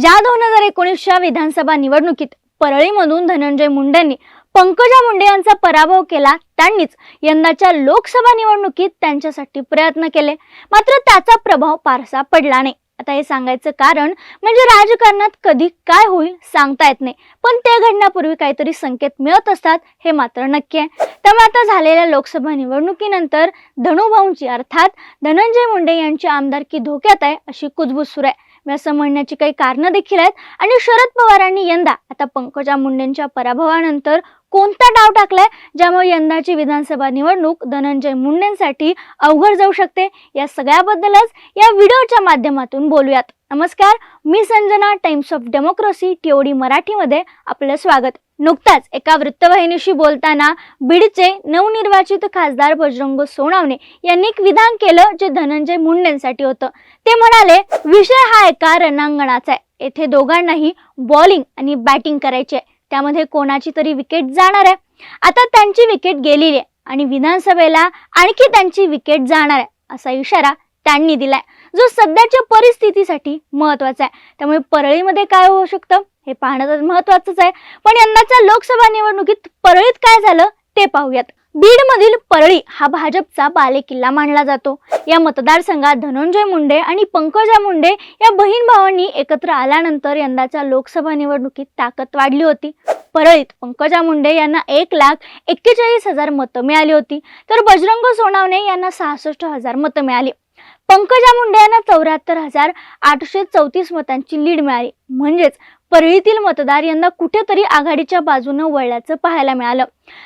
ज्या दोन हजार एकोणीसच्या विधानसभा निवडणुकीत परळीमधून धनंजय मुंडेंनी पंकजा मुंडे यांचा पराभव केला त्यांनीच यंदाच्या लोकसभा निवडणुकीत त्यांच्यासाठी प्रयत्न केले. मात्र त्याचा प्रभाव फारसा पडला नाही. आता हे सांगायचं कारण म्हणजे राजकारणात कधी काय होईल सांगता येत नाही. पण ते घडण्यापूर्वी काहीतरी संकेत मिळत असतात हे मात्र नक्की आहे. त्यामुळे आता झालेल्या लोकसभा निवडणुकीनंतर धनुभाऊंची अर्थात धनंजय मुंडे यांची आमदारकी धोक्यात आहे अशी कुजबूज सुरू आहे. मी असं म्हणण्याची काही कारणं देखील आहेत. आणि शरद पवारांनी यंदा आता पंकजा मुंडेंच्या पराभवानंतर कोणता डाव टाकलाय? ज्यामुळे यंदाची विधानसभा निवडणूक धनंजय मुंडेंसाठी अवघड जाऊ शकते. या सगळ्याबद्दलच या व्हिडिओच्या माध्यमातून बोलूयात. नमस्कार मी Sanjana times of democracy TOD मराठीमध्ये आपलं स्वागत. नुकताच एका वृत्तवाहिनीशी बोलताना बीडचे नवनिर्वाचित खासदार बजरंग सोनावणे यांनी एक विधान केलं जे धनंजय मुंडेंसाठी होतं. ते म्हणाले विषय हा एका रणांगणाचा आहे. येथे दोघांनाही बॉलिंग आणि बॅटिंग करायची आहे. त्यामध्ये कोणाची तरी विकेट जाणार आहे. आता त्यांची विकेट गेलेली आहे आणि विधानसभेला आणखी त्यांची विकेट जाणार आहे असा इशारा त्यांनी दिलाय. जो सध्याच्या परिस्थितीसाठी महत्त्वाचा आहे. त्यामुळे परळीमध्ये काय होऊ शकतं? हे पाहणं तर महत्वाचंच आहे. पण यंदाच्या लोकसभा निवडणुकीत परळीत काय झालं ते पाहूयात. बीडमधील परळी हा भाजपचा बालेकिल्ला मानला जातो. या मतदारसंघात धनंजय मुंडे आणि पंकजा मुंडे या बहीण भावांनी एकत्र आल्यानंतर यंदाच्या लोकसभा निवडणुकीत ताकद वाढली होती. परळीत पंकजा मुंडे यांना एक लाख एक्केचाळीस हजार मतं मिळाली होती. तर बजरंग सोनावणे यांना सहासष्ट हजार मतं मिळाली. पंकजा मुंडे यांना चौऱ्याहत्तर हजार आठशे चौतीस मतांची लीड मिळाली. म्हणजेच परळीतील मतदार यंदा कुठेतरी आघाडीच्या बाजूनं वळल्याचं पाहायला मिळालं.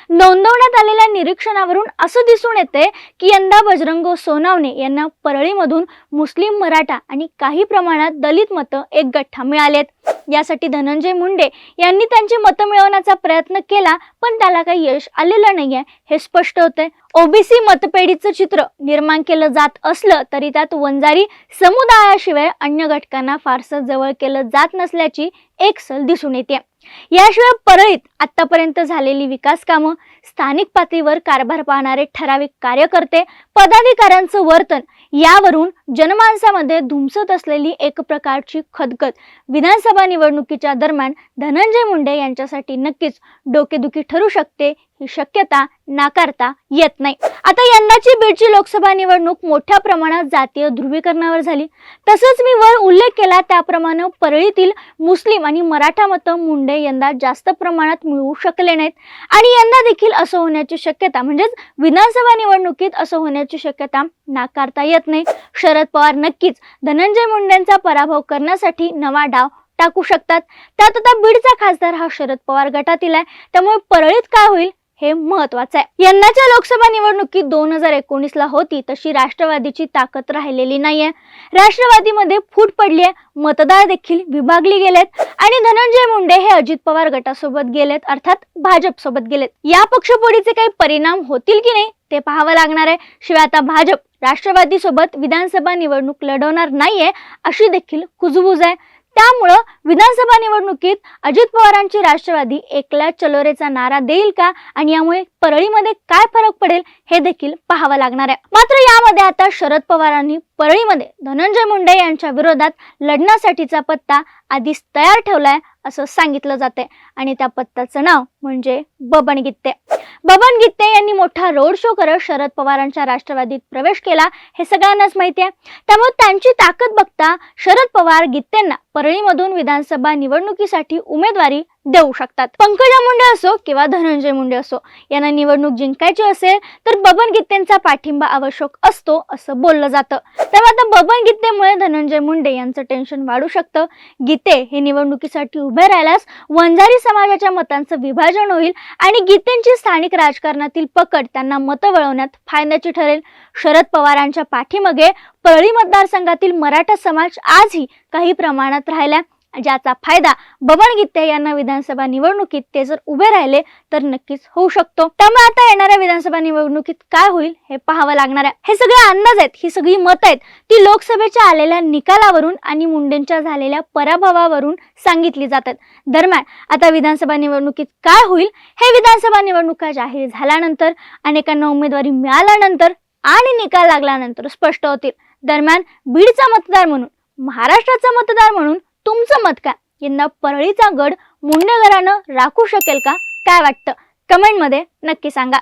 नोंदवण्यात आलेल्या निरीक्षणावरून असं दिसून येते की यंदा बजरंग सोनावणे यांना परळीमधून मुस्लिम मराठा आणि काही प्रमाणात दलित मतं एक गठ्ठा मिळालेत. यासाठी धनंजय मुंडे यांनी त्यांची मतं मिळवण्याचा प्रयत्न केला पण त्याला काही यश आलेलं नाहीये हे स्पष्ट होतंय ओबीसी मतपेढीचं चित्र निर्माण केलं जात असलं तरी त्यात वंजारी समुदायाशिवाय अन्य घटकांना फारसं जवळ केलं जात नसल्याची एक सल दिसून येते. याशिवाय परळीत आतापर्यंत झालेली विकास कामं स्थानिक पातळीवर कारभार पाहणारे ठराविक कार्यकर्ते पदाधिकाऱ्यांचं वर्तन यावरून जनमानसामध्ये धुमसत असलेली एक प्रकारची खदखद. विधानसभा निवडणुकीच्या दरम्यान धनंजय मुंडे यांच्यासाठी नक्कीच डोकेदुखी ठरू शकते ही शक्यता नाकारता येत नाही. आता यंदाची बीडची लोकसभा निवडणूक मोठ्या प्रमाणात जातीय ध्रुवीकरणावर झाली. तसंच मी वर उल्लेख केला त्याप्रमाणे परळीतील मुस्लिम आणि मराठा मतं मुंडे यंदा जास्त प्रमाणात मिळू शकले नाहीत. आणि यंदा देखील असं होण्याची शक्यता म्हणजेच विधानसभा निवडणुकीत असं होण्याची शक्यता नाकारता येत नाही. शरद पवार नक्कीच धनंजय मुंडेंचा पराभव करण्यासाठी नवा डाव टाकू शकतात. त्यात आता बीडचा खासदार हा शरद पवार गटातील आहे. त्यामुळे परळीत काय होईल? हे महत्वाचं आहे. यंदाच्या लोकसभा निवडणुकीत दोन हजार एकोणीस ला होती तशी राष्ट्रवादीची ताकद राहिलेली नाहीये. राष्ट्रवादीमध्ये फूट पडली आहे मतदार देखील विभागली गेलेत आणि धनंजय मुंडे हे अजित पवार गटासोबत गेलेत अर्थात भाजप सोबत गेलेत. या पक्षपोडीचे काही परिणाम होतील की नाही ते पाहावं लागणार आहे. शिवाय आता भाजप राष्ट्रवादी सोबत विधानसभा निवडणूक लढवणार नाहीये अशी देखील कुजबूज आहे. त्यामुळं विधानसभा निवडणुकीत अजित पवारांची राष्ट्रवादी एकला चलोरेचा नारा देईल का? आणि यामुळे परळीमध्ये काय फरक पडेल? हे देखील पाहावं लागणार आहे. मात्र यामध्ये आता शरद पवारांनी परळीमध्ये धनंजय मुंडे यांच्या विरोधात लढण्यासाठीचा पत्ता आधीच तयार ठेवलाय असं सांगितलं जाते आणि त्या पत्त्याचं नाव म्हणजे बबणगित्ते बबन गीते यांनी मोठा रोड शो करत शरद पवारांच्या राष्ट्रवादीत प्रवेश केला हे सगळ्यांनाच माहिती आहे. त्यामुळे त्यांची ताकद बघता शरद पवार गीतेंना परळीमधून विधानसभा निवडणुकीसाठी उमेदवारी देऊ शकतात. पंकजा मुंडे असो किंवा धनंजय मुंडे असो यांना निवडणूक जिंकायची असेल तर बबन गीतेंचा पाठिंबा आवश्यक असतो असं बोललं जातं. तेव्हा आता बबन गीतेमुळे धनंजय मुंडे यांचं टेन्शन वाढू शकतं. गीते हे निवडणुकीसाठी उभे राहिल्यास वंजारी समाजाच्या मतांचं विभाजन होईल आणि गीतेंची स्थानिक राजकारणातील पकड त्यांना मतं वळवण्यात फायद्याची ठरेल. शरद पवारांच्या पाठीमागे परळी मतदारसंघातील मराठा समाज आजही काही प्रमाणात राहिला. ज्याचा फायदा बबन गीते यांना विधानसभा निवडणुकीत ते जर उभे राहिले तर नक्कीच होऊ शकतो. त्यामुळे आता येणाऱ्या विधानसभा निवडणुकीत काय होईल हे पाहावं लागणार आहे. हे सगळे अंदाज आहेत ही सगळी मत आहेत. ती लोकसभेच्या आलेल्या निकालावरून आणि मुंडेंच्या झालेल्या पराभवावरून सांगितली जातात. दरम्यान आता विधानसभा निवडणुकीत काय होईल हे विधानसभा निवडणुका जाहीर झाल्यानंतर अनेकांना उमेदवारी मिळाल्यानंतर आणि निकाल लागल्यानंतर स्पष्ट होतील. दरम्यान बीडचा मतदार म्हणून महाराष्ट्राचा मतदार म्हणून तुमचं मत काय? यांना परळीचा गड मुंडे राखू शकेल का? काय वाटतं? कमेंटमध्ये नक्की सांगा.